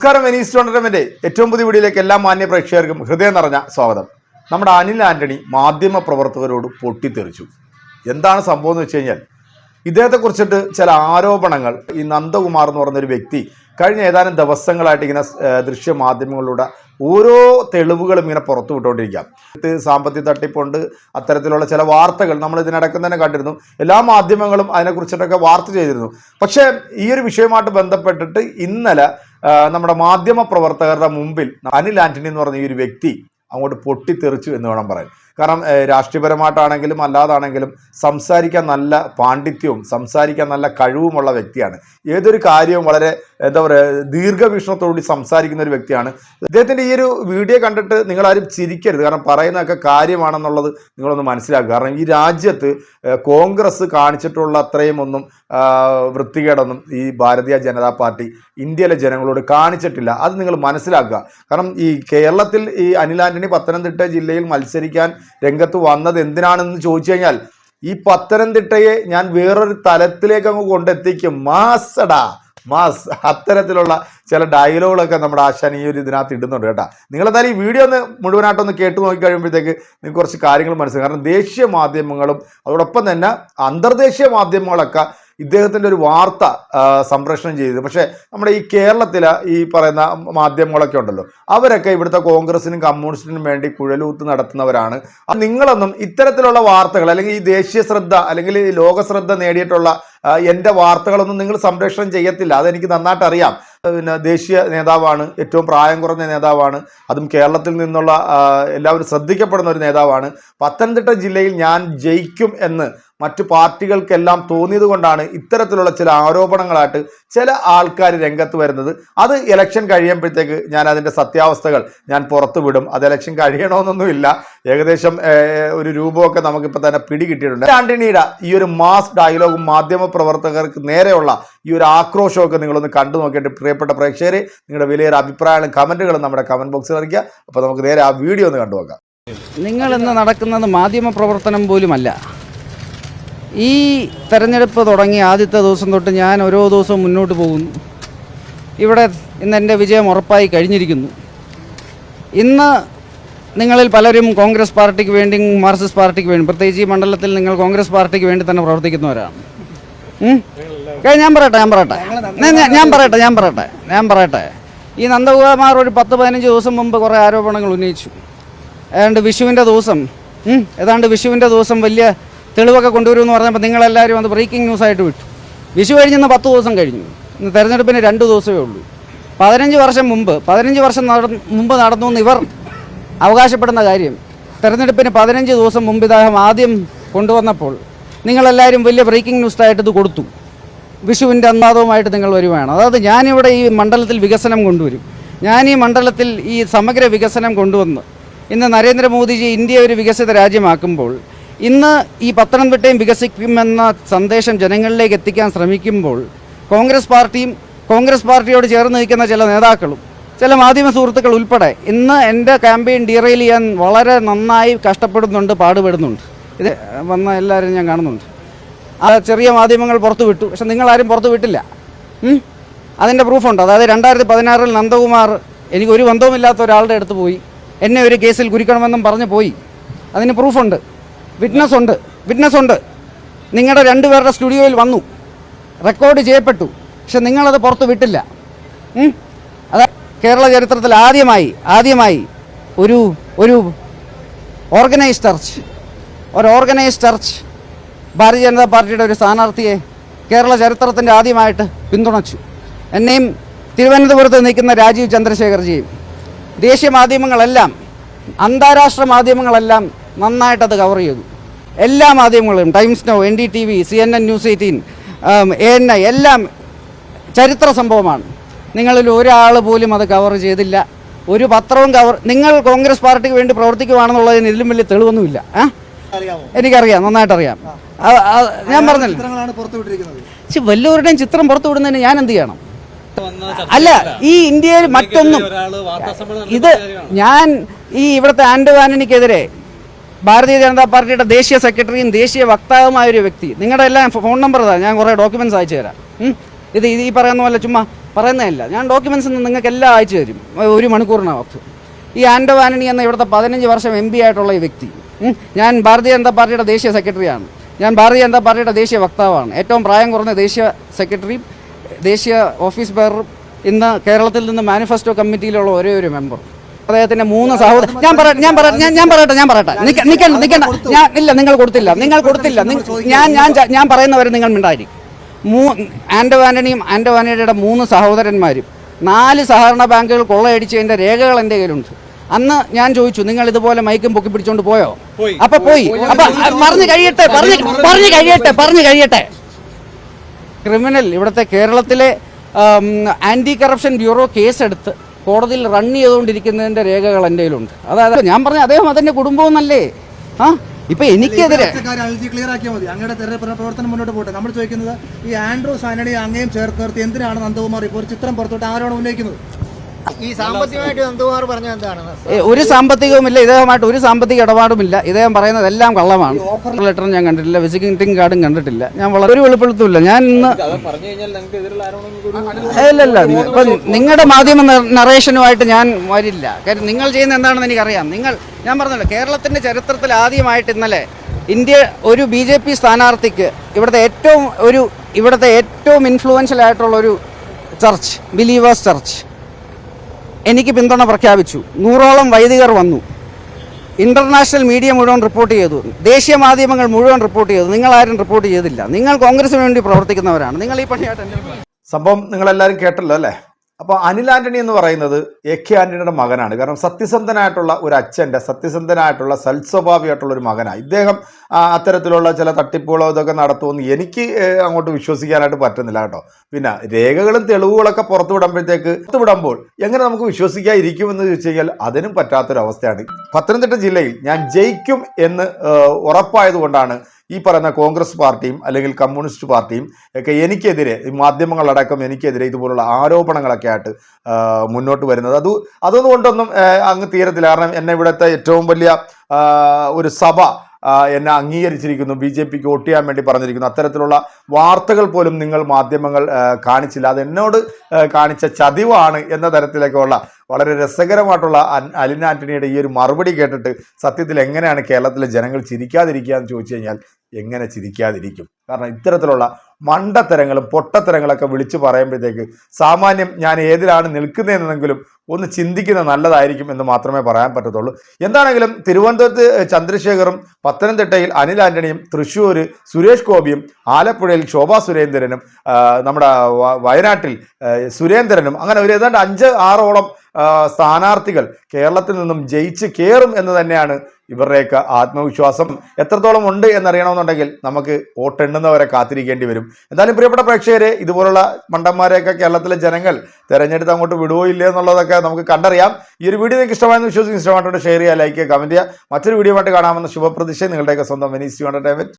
നമസ്കാരം Venice tournament ഏറ്റവും പുതിയ വീഡിയോയിലേക്ക് എല്ലാ മാന്യ പ്രേക്ഷകർക്കും ഹൃദയം നിറഞ്ഞ സ്വാഗതം. നമ്മുടെ അനിൽ ആന്റണി മാധ്യമ പ്രവർത്തകരോട് പൊട്ടിത്തെറിച്ചു. എന്താണ് സംഭവം എന്ന് വെച്ച് കഴിഞ്ഞാൽ ഇദ്ദേഹത്തെക്കുറിച്ചിട്ട് ചില ആരോപണങ്ങൾ ഈ നന്ദകുമാർ എന്ന് പറഞ്ഞൊരു വ്യക്തി കഴിഞ്ഞ ഏതാനും ദിവസങ്ങളായിട്ട് ഇങ്ങനെ ദൃശ്യ മാധ്യമങ്ങളിലൂടെ ഓരോ തെളിവുകളും ഇങ്ങനെ പുറത്തു വിട്ടുകൊണ്ടിരിക്കാം സാമ്പത്തിക തട്ടിപ്പുണ്ട് അത്തരത്തിലുള്ള ചില വാർത്തകൾ നമ്മൾ ഇതിനടക്കം തന്നെ കണ്ടിരുന്നു. എല്ലാ മാധ്യമങ്ങളും അതിനെക്കുറിച്ചിട്ടൊക്കെ വാർത്ത ചെയ്തിരുന്നു. പക്ഷേ ഈ ഒരു വിഷയവുമായിട്ട് ബന്ധപ്പെട്ടിട്ട് ഇന്നലെ നമ്മുടെ മാധ്യമ പ്രവർത്തകരുടെ മുമ്പിൽ അനിൽ ആന്റണി എന്ന് പറഞ്ഞ ഈ ഒരു വ്യക്തി അങ്ങോട്ട് പൊട്ടിത്തെറിച്ചു എന്ന് വേണം പറയാൻ. കാരണം രാഷ്ട്രീയപരമായിട്ടാണെങ്കിലും അല്ലാതാണെങ്കിലും സംസാരിക്കാൻ നല്ല പാണ്ഡിത്യവും സംസാരിക്കാൻ നല്ല കഴിവുമുള്ള വ്യക്തിയാണ്. ഏതൊരു കാര്യവും വളരെ എന്താ പറയുക ദീർഘവീക്ഷണത്തോടുകൂടി സംസാരിക്കുന്ന ഒരു വ്യക്തിയാണ്. ഇദ്ദേഹത്തിന്റെ ഈ ഒരു വീഡിയോ കണ്ടിട്ട് നിങ്ങളാരും ചിരിക്കരുത്. കാരണം പറയുന്നതൊക്കെ കാര്യമാണെന്നുള്ളത് നിങ്ങളൊന്ന് മനസ്സിലാക്കുക. കാരണം ഈ രാജ്യത്ത് കോൺഗ്രസ് കാണിച്ചിട്ടുള്ള അത്രയും ഒന്നും വൃത്തികേടൊന്നും ഈ ഭാരതീയ ജനതാ പാർട്ടി ഇന്ത്യയിലെ ജനങ്ങളോട് കാണിച്ചിട്ടില്ല. അത് നിങ്ങൾ മനസ്സിലാക്കുക. കാരണം ഈ കേരളത്തിൽ ഈ അനിൽ ആന്റണി പത്തനംതിട്ട ജില്ലയിൽ മത്സരിക്കാൻ രംഗത്ത് വന്നത് എന്തിനാണെന്ന് ചോദിച്ചു കഴിഞ്ഞാൽ ഈ പത്തനംതിട്ടയെ ഞാൻ വേറൊരു തലത്തിലേക്ക് അങ്ങ് കൊണ്ടെത്തിക്കും. മാസടാ മാസ്. അത്തരത്തിലുള്ള ചില ഡയലോഗുകളൊക്കെ നമ്മുടെ ആശാൻ ഈ ഒരു ഇതിനകത്ത് ഇടുന്നുണ്ട് കേട്ടോ. നിങ്ങളെന്തായാലും ഈ വീഡിയോ ഒന്ന് മുഴുവനായിട്ടൊന്ന് കേട്ടു നോക്കി കഴിയുമ്പോഴത്തേക്ക് നിങ്ങൾക്ക് കുറച്ച് കാര്യങ്ങൾ മനസ്സിലാക്കും കാരണം ദേശീയ മാധ്യമങ്ങളും അതോടൊപ്പം തന്നെ അന്തർദേശീയ മാധ്യമങ്ങളൊക്കെ ഇദ്ദേഹത്തിന്റെ ഒരു വാർത്ത സംപ്രേഷണം ചെയ്തത് പക്ഷേ നമ്മുടെ ഈ കേരളത്തിലെ ഈ പറയുന്ന മാധ്യമങ്ങളൊക്കെ ഉണ്ടല്ലോ അവരൊക്കെ ഇവിടുത്തെ കോൺഗ്രസിനും കമ്മ്യൂണിസ്റ്റിനും വേണ്ടി കുഴലൂത്ത് നടത്തുന്നവരാണ്. നിങ്ങളൊന്നും ഇത്തരത്തിലുള്ള വാർത്തകൾ അല്ലെങ്കിൽ ഈ ദേശീയ ശ്രദ്ധ അല്ലെങ്കിൽ ഈ ലോക ശ്രദ്ധ നേടിയിട്ടുള്ള എന്റെ വാർത്തകളൊന്നും നിങ്ങൾ സംപ്രേഷണം ചെയ്യത്തില്ല. അതെനിക്ക് നന്നായിട്ട് അറിയാം. പിന്നെ ദേശീയ നേതാവാണ് ഏറ്റവും പ്രായം കുറഞ്ഞ നേതാവാണ് അതും കേരളത്തിൽ നിന്നുള്ള എല്ലാവരും ശ്രദ്ധിക്കപ്പെടുന്ന ഒരു നേതാവാണ്. പത്തനംതിട്ട ജില്ലയിൽ ഞാൻ ജയിക്കും എന്ന് മറ്റു പാർട്ടികൾക്കെല്ലാം തോന്നിയത് കൊണ്ടാണ് ഇത്തരത്തിലുള്ള ചില ആരോപണങ്ങളായിട്ട് ചില ആൾക്കാർ രംഗത്ത് വരുന്നത്. അത് ഇലക്ഷൻ കഴിയുമ്പോഴത്തേക്ക് ഞാൻ അതിന്റെ സത്യാവസ്ഥകൾ ഞാൻ പുറത്തു വിടും. അത് ഇലക്ഷൻ കഴിയണമെന്നൊന്നുമില്ല ഏകദേശം ഒരു രൂപമൊക്കെ നമുക്കിപ്പോൾ തന്നെ പിടികിട്ടിയിട്ടുണ്ട്. ആന്റണിയുടെ ഈ ഒരു മാസ് ഡയലോഗും മാധ്യമ പ്രവർത്തകർക്ക് നേരെയുള്ള ഈ ഒരു ആക്രോശമൊക്കെ നിങ്ങളൊന്ന് കണ്ടു നോക്കിയിട്ട് പ്രിയപ്പെട്ട പ്രേക്ഷകരെ നിങ്ങളുടെ വിലയേറെ അഭിപ്രായങ്ങളും കമന്റുകളും നമ്മുടെ കമന്റ് ബോക്സിൽ അറിയിക്കുക. അപ്പോൾ നമുക്ക് നേരെ ആ വീഡിയോ ഒന്ന് കണ്ടു നോക്കാം. നിങ്ങൾ ഇന്ന് നടക്കുന്നത് മാധ്യമ പ്രവർത്തനം പോലുമല്ല. ഈ തെരഞ്ഞെടുപ്പ് തുടങ്ങി ആദ്യത്തെ ദിവസം തൊട്ട് ഞാൻ ഓരോ ദിവസവും മുന്നോട്ട് പോകുന്നു. ഇവിടെ ഇന്ന് എന്റെ വിജയം ഉറപ്പായി കഴിഞ്ഞിരിക്കുന്നു. ഇന്ന് നിങ്ങളിൽ പലരും കോൺഗ്രസ് പാർട്ടിക്ക് വേണ്ടി മാർക്സിസ്റ്റ് പാർട്ടിക്ക് വേണ്ടി പ്രത്യേകിച്ച് ഈ മണ്ഡലത്തിൽ നിങ്ങൾ കോൺഗ്രസ് പാർട്ടിക്ക് വേണ്ടി തന്നെ പ്രവർത്തിക്കുന്നവരാണ്. ഞാൻ പറയട്ടെ ഞാൻ പറയട്ടെ. ഞാൻ- പറയട്ടെ ഞാൻ പറയട്ടെ ഞാൻ പറയട്ടെ. ഈ നന്ദകുമാർ ഒരു പത്ത് പതിനഞ്ച് ദിവസം മുമ്പ് കുറേ ആരോപണങ്ങൾ ഉന്നയിച്ചു. ഏതാണ്ട് വിഷുവിന്റെ ദിവസം ഏതാണ്ട് വിഷുവിന്റെ ദിവസം വലിയ തെളിവൊക്കെ കൊണ്ടുവരുമെന്ന് പറഞ്ഞപ്പോൾ നിങ്ങളെല്ലാവരും അത് ബ്രേക്കിംഗ് ന്യൂസ് ആയിട്ട് വിട്ടു. വിഷു കഴിഞ്ഞെന്ന് പത്ത് ദിവസം കഴിഞ്ഞു. ഇന്ന് തെരഞ്ഞെടുപ്പിന് രണ്ട് ദിവസമേ ഉള്ളൂ. പതിനഞ്ച് വർഷം മുമ്പ് പതിനഞ്ച് വർഷം നട മുമ്പ് നടന്നു എന്ന് ഇവർ അവകാശപ്പെടുന്ന കാര്യം തെരഞ്ഞെടുപ്പിന് പതിനഞ്ച് ദിവസം മുമ്പ് ഇദ്ദേഹം ആദ്യം കൊണ്ടുവന്നപ്പോൾ നിങ്ങളെല്ലാവരും വലിയ ബ്രേക്കിംഗ് ന്യൂസ് ആയിട്ട് ഇത് കൊടുത്തു. വിഷുവിന്റെ അന്നാദവുമായിട്ട് നിങ്ങൾ വരുവാണ്. അതായത് ഞാനിവിടെ ഈ മണ്ഡലത്തിൽ വികസനം കൊണ്ടുവരും. ഞാൻ ഈ മണ്ഡലത്തിൽ ഈ സമഗ്ര വികസനം കൊണ്ടുവന്ന് ഇന്ന് നരേന്ദ്രമോദിജി ഇന്ത്യ ഒരു വികസിത രാജ്യമാക്കുമ്പോൾ ഇന്ന് ഈ പത്തനംതിട്ടയും വികസിക്കുമെന്ന സന്ദേശം ജനങ്ങളിലേക്ക് എത്തിക്കാൻ ശ്രമിക്കുമ്പോൾ കോൺഗ്രസ് പാർട്ടിയും കോൺഗ്രസ് പാർട്ടിയോട് ചേർന്ന് നിൽക്കുന്ന ചില നേതാക്കളും ചില മാധ്യമ സുഹൃത്തുക്കൾ ഉൾപ്പെടെ ഇന്ന് എന്റെ ക്യാമ്പയിൻ ഡീറെയിൽ ചെയ്യാൻ വളരെ നന്നായി കഷ്ടപ്പെടുന്നുണ്ട് പാടുപെടുന്നുണ്ട്. ഇത് വന്ന എല്ലാവരും ഞാൻ കാണുന്നുണ്ട്. ആ ചെറിയ മാധ്യമങ്ങൾ പുറത്തു വിട്ടു. പക്ഷെ നിങ്ങളാരും പുറത്തു വിട്ടില്ല? അതിന്റെ പ്രൂഫുണ്ട്. അതായത് രണ്ടായിരത്തി പതിനാറിൽ നന്ദകുമാർ എനിക്ക് ഒരു ബന്ധവുമില്ലാത്ത ഒരാളുടെ അടുത്ത് പോയി. എന്നെ ഒരു കേസിൽ കുരിക്കണമെന്നും പറഞ്ഞു പോയി. അതിന് പ്രൂഫുണ്ട്. വിറ്റ്നസ് ഉണ്ട്. വിറ്റ്നസ് ഉണ്ട്. നിങ്ങളുടെ രണ്ടുപേരുടെ സ്റ്റുഡിയോയിൽ വന്നു. റെക്കോർഡ് ചെയ്യപ്പെട്ടു. പക്ഷെ നിങ്ങളത് പുറത്ത് വിട്ടില്ല. അതാ കേരള ചരിത്രത്തിൽ ആദ്യമായി ആദ്യമായി ഒരു ഒരു ഓർഗനൈസ് ചർച്ച് ഒരു ഓർഗനൈസ് ചർച്ച് ഭാരതീയ ജനതാ പാർട്ടിയുടെ ഒരു സ്ഥാനാർത്ഥിയെ കേരള ചരിത്രത്തിന്റെ ആദ്യമായിട്ട് പിന്തുണച്ചു. എന്നെയും തിരുവനന്തപുരത്ത് നിൽക്കുന്ന രാജീവ് ചന്ദ്രശേഖർജിയും ദേശീയ മാധ്യമങ്ങളെല്ലാം അന്താരാഷ്ട്ര മാധ്യമങ്ങളെല്ലാം നന്നായിട്ടത് കവർ ചെയ്തു. എല്ലാ മാധ്യമങ്ങളും Times Now N D T V C N N News Eighteen A N I എല്ലാം ചരിത്ര സംഭവമാണ്. നിങ്ങളിൽ ഒരാൾ പോലും അത് കവർ ചെയ്തില്ല. ഒരു പത്രവും കവർ നിങ്ങൾ കോൺഗ്രസ് പാർട്ടിക്ക് വേണ്ടി പ്രവർത്തിക്കുവാണെന്നുള്ളതിന് ഇതിലും വലിയ തെളിവൊന്നുമില്ല. ആ? എനിക്കറിയാം നന്നായിട്ടറിയാം. ഞാൻ പറഞ്ഞില്ല? വല്ലവരുടെയും ചിത്രം പുറത്തു വിടുന്നതിന് ഞാൻ എന്ത് ചെയ്യണം? അല്ല ഈ ഇന്ത്യയിൽ മറ്റൊന്നും ഇത് ഞാൻ ഈ ഇവിടുത്തെ ആൻഡോ ആന്റണിക്കെതിരെ ഭാരതീയ ജനതാ പാർട്ടിയുടെ ദേശീയ സെക്രട്ടറിയും ദേശീയ വക്താവുമായ ഒരു വ്യക്തി. നിങ്ങളുടെ എല്ലാം ഫോൺ നമ്പർ ഇതാ ഞാൻ കുറേ ഡോക്യുമെന്റ്സ് അയച്ചു തരാം. ഇത് ഈ പറയുന്ന പോലെ ചുമ്മാ പറയുന്നതല്ല. ഞാൻ ഡോക്യുമെന്റ്സ് നിങ്ങൾക്ക് എല്ലാം അയച്ചു തരും. ഒരു മണിക്കൂറിനകത്ത് ഈ ആൻഡോ ആന്റണി എന്ന ഇവിടുത്തെ പതിനഞ്ച് വർഷം എം പി ആയിട്ടുള്ള ഈ വ്യക്തി. ഞാൻ ഭാരതീയ ജനതാ പാർട്ടിയുടെ ദേശീയ സെക്രട്ടറിയാണ്. ഞാൻ ഭാരതീയ ജനതാ പാർട്ടിയുടെ ദേശീയ വക്താവാണ്. ഏറ്റവും പ്രായം കുറഞ്ഞ ദേശീയ സെക്രട്ടറിയും ദേശീയ ഓഫീസ് ബെയറും ഇന്ന് കേരളത്തിൽ നിന്ന് മാനിഫെസ്റ്റോ കമ്മിറ്റിയിലുള്ള ഒരേ ഒരു മെമ്പർ അദ്ദേഹത്തിന്റെ മൂന്ന് സഹോദരൻ ഞാൻ പറയട്ടെ ഞാൻ പറയട്ടെ ഞാൻ- ഞാൻ പറയട്ടെ ഞാൻ പറയട്ടെ. നിക്കണ്ട നിക്കണ്ട. ഞാൻ ഇല്ല നിങ്ങൾ കൊടുത്തില്ല. നിങ്ങൾ കൊടുത്തില്ല. ഞാൻ ഞാൻ ഞാൻ പറയുന്നവരെ നിങ്ങൾ മിണ്ടായിരിക്കും മൂ ആൻഡോ ആന്റണിയുടെ മൂന്ന് സഹോദരന്മാരും നാല് സഹകരണ ബാങ്കുകൾ കൊള്ളയടിച്ചതിന്റെ രേഖകൾ എന്റെ കയ്യിലുണ്ട്. അന്ന് ഞാൻ ചോദിച്ചു നിങ്ങൾ ഇതുപോലെ മൈക്കും പൊക്കി പിടിച്ചോണ്ട് പോയോ? അപ്പൊ പോയി. അപ്പൊ പറഞ്ഞു കഴിയട്ടെ പറഞ്ഞു പറഞ്ഞു കഴിയട്ടെ. പറഞ്ഞു കഴിയട്ടെ. ക്രിമിനൽ ഇവിടുത്തെ കേരളത്തിലെ ആന്റി കറപ്ഷൻ ബ്യൂറോ കേസെടുത്ത് കോടതിയിൽ റൺ ചെയ്തുകൊണ്ടിരിക്കുന്നതിന്റെ രേഖകൾ എന്റെ കയ്യിലുണ്ട്. അതായത് ഞാൻ പറഞ്ഞ അദ്ദേഹം അതിന്റെ കുടുംബവും നല്ലേ ആ? ഇപ്പൊ എനിക്കെതിരെ ക്ലിയർ മതി. പ്രവർത്തനം മുന്നോട്ട് പോട്ടെ. നമ്മൾ ചോദിക്കുന്നത് ഈ ആൻഡ്രൂസ് ആന്റണി അങ്ങയും ചേർത്ത് നിർത്തി എന്തിനാണ് നന്ദകുമാർ ഇപ്പോൾ ഒരു ചിത്രം പുറത്തോട്ട് ആരോട് ഉന്നയിക്കുന്നത്? ഈ സാമ്പത്തികവും ഇല്ല പറഞ്ഞ എന്താണ്? ഒരു സാമ്പത്തികവുമില്ല ഇദ്ദേഹമായിട്ട് ഒരു സാമ്പത്തിക ഇടപാടുമില്ല. ഇദ്ദേഹം പറയുന്നത് എല്ലാം കള്ളമാണ്. ഓഫർ ലെറ്റർ ഞാൻ കണ്ടിട്ടില്ല വിസിറ്റിംഗ് കാർഡും കണ്ടിട്ടില്ല. ഞാൻ വളരെ ഒരു വെളിപ്പെടുത്തില്ല ഞാൻ ഇന്ന് ഇല്ല ഇല്ല. ഇപ്പൊ നിങ്ങളുടെ മാധ്യമ നറേഷനുമായിട്ട് ഞാൻ വരില്ല. കാര്യം നിങ്ങൾ ചെയ്യുന്ന എന്താണെന്ന് എനിക്കറിയാം. നിങ്ങൾ ഞാൻ പറഞ്ഞല്ലോ കേരളത്തിന്റെ ചരിത്രത്തിൽ ആദ്യമായിട്ട് ഇന്നലെ ഇന്ത്യ ഒരു ബി ജെ പി സ്ഥാനാർത്ഥിക്ക് ഇവിടുത്തെ ഏറ്റവും ഒരു ഇവിടുത്തെ ഏറ്റവും ഇൻഫ്ലുവൻഷ്യൽ ആയിട്ടുള്ള ഒരു ചർച്ച് ബിലീവേഴ്സ് ചർച്ച് എനിക്ക് പിന്തുണ പ്രഖ്യാപിച്ചു. നൂറോളം വൈദികർ വന്നു. ഇന്റർനാഷണൽ മീഡിയ മുഴുവൻ റിപ്പോർട്ട് ചെയ്തു. ദേശീയ മാധ്യമങ്ങൾ മുഴുവൻ റിപ്പോർട്ട് ചെയ്തു. നിങ്ങൾ ആരും റിപ്പോർട്ട് ചെയ്തില്ല. നിങ്ങൾ കോൺഗ്രസിന് വേണ്ടി പ്രവർത്തിക്കുന്നവരാണ്. നിങ്ങൾ ഈ പണിയായിട്ട് സംഭവം നിങ്ങളെല്ലാവരും കേട്ടല്ലോ അല്ലേ? അപ്പോൾ അനിൽ ആന്റണി എന്ന് പറയുന്നത് എ കെ ആന്റണിയുടെ മകനാണ്. കാരണം സത്യസന്ധനായിട്ടുള്ള ഒരു അച്ഛന്റെ സത്യസന്ധനായിട്ടുള്ള സൽസ്വഭാവിയായിട്ടുള്ള ഒരു മകനാണ്. ഇദ്ദേഹം അത്തരത്തിലുള്ള ചില തട്ടിപ്പുകളോ ഇതൊക്കെ നടത്തുമെന്ന് എനിക്ക് അങ്ങോട്ട് വിശ്വസിക്കാനായിട്ട് പറ്റുന്നില്ല കേട്ടോ. പിന്നെ രേഖകളും തെളിവുകളൊക്കെ പുറത്തു വിടുമ്പോഴത്തേക്ക് പുറത്തു വിടുമ്പോൾ എങ്ങനെ നമുക്ക് വിശ്വസിക്കാതിരിക്കുമെന്ന് ചോദിച്ചു കഴിഞ്ഞാൽ അതിനും പറ്റാത്തൊരവസ്ഥയാണ്. പത്തനംതിട്ട ജില്ലയിൽ ഞാൻ ജയിക്കും എന്ന് ഉറപ്പായതുകൊണ്ടാണ് ഈ പറയുന്ന കോൺഗ്രസ് പാർട്ടിയും അല്ലെങ്കിൽ കമ്മ്യൂണിസ്റ്റ് പാർട്ടിയും ഒക്കെ എനിക്കെതിരെ ഈ മാധ്യമങ്ങളടക്കം എനിക്കെതിരെ ഇതുപോലുള്ള ആരോപണങ്ങളൊക്കെ ആയിട്ട് മുന്നോട്ട് വരുന്നത്. അത് അതുകൊണ്ടൊന്നും കൊണ്ടൊന്നും അങ്ങ് തീരത്തില്ല. കാരണം എന്നെ ഇവിടുത്തെ ഏറ്റവും വലിയ ഒരു സഭ എന്നെ അംഗീകരിച്ചിരിക്കുന്നു ബി ജെ പിക്ക് വോട്ട് ചെയ്യാൻ വേണ്ടി പറഞ്ഞിരിക്കുന്നു. അത്തരത്തിലുള്ള വാർത്തകൾ പോലും നിങ്ങൾ മാധ്യമങ്ങൾ കാണിച്ചില്ല. അത് എന്നോട് കാണിച്ച ചതിവാണ് എന്ന തരത്തിലേക്കുള്ള വളരെ രസകരമായിട്ടുള്ള അലിൻ ആന്റണിയുടെ ഈ ഒരു മറുപടി കേട്ടിട്ട് സത്യത്തിൽ എങ്ങനെയാണ് കേരളത്തിലെ ജനങ്ങൾ ചിരിക്കാതിരിക്കുക എന്ന് ചോദിച്ചു കഴിഞ്ഞാൽ എങ്ങനെ ചിരിക്കാതിരിക്കും? കാരണം ഇത്തരത്തിലുള്ള മണ്ടത്തരങ്ങളും പൊട്ടത്തരങ്ങളൊക്കെ വിളിച്ചു പറയുമ്പോഴത്തേക്ക് സാമാന്യം ഞാൻ ഏതിലാണ് നിൽക്കുന്നതെന്നെങ്കിലും ഒന്ന് ചിന്തിക്കുന്നത് നല്ലതായിരിക്കും എന്ന് മാത്രമേ പറയാൻ പറ്റത്തുള്ളൂ. എന്താണെങ്കിലും തിരുവനന്തപുരത്ത് ചന്ദ്രശേഖറും പത്തനംതിട്ടയിൽ അനിൽ ആന്റണിയും തൃശ്ശൂർ സുരേഷ് ഗോപിയും ആലപ്പുഴയിൽ ശോഭാ സുരേന്ദ്രനും നമ്മുടെ വയനാട്ടിൽ സുരേന്ദ്രനും അങ്ങനെ ഒരു ഏതാണ്ട് അഞ്ച് ആറോളം സ്ഥാനാർത്ഥികൾ കേരളത്തിൽ നിന്നും ജയിച്ച് കയറും എന്ന് തന്നെയാണ് ഇവരുടെയൊക്കെ ആത്മവിശ്വാസം. എത്രത്തോളം ഉണ്ട് എന്നറിയണമെന്നുണ്ടെങ്കിൽ നമുക്ക് വോട്ടെണ്ണുന്നവരെ കാത്തിരിക്കേണ്ടി വരും. എന്തായാലും പ്രിയപ്പെട്ട പ്രേക്ഷകരെ ഇതുപോലുള്ള മണ്ടന്മാരെയൊക്കെ കേരളത്തിലെ ജനങ്ങൾ തെരഞ്ഞെടുത്ത് അങ്ങോട്ട് വിടുവോ ഇല്ലേ എന്നുള്ളതൊക്കെ നമുക്ക് കണ്ടറിയാം. ഈ ഒരു വീഡിയോ നിങ്ങൾക്ക് ഇഷ്ടമായെന്ന് വിശ്വസിച്ച് ഇഷ്ടമായിട്ടുണ്ട് ഷെയർ ചെയ്യുക ലൈക്ക് ചെയ്യുക കമന്റ് ചെയ്യുക. മറ്റൊരു വീഡിയോ ആയിട്ട് കാണാമെന്ന ശുഭപ്രതീക്ഷ നിങ്ങളുടെയൊക്കെ സ്വന്തം വെനീസ് എന്റർടൈൻമെന്റ്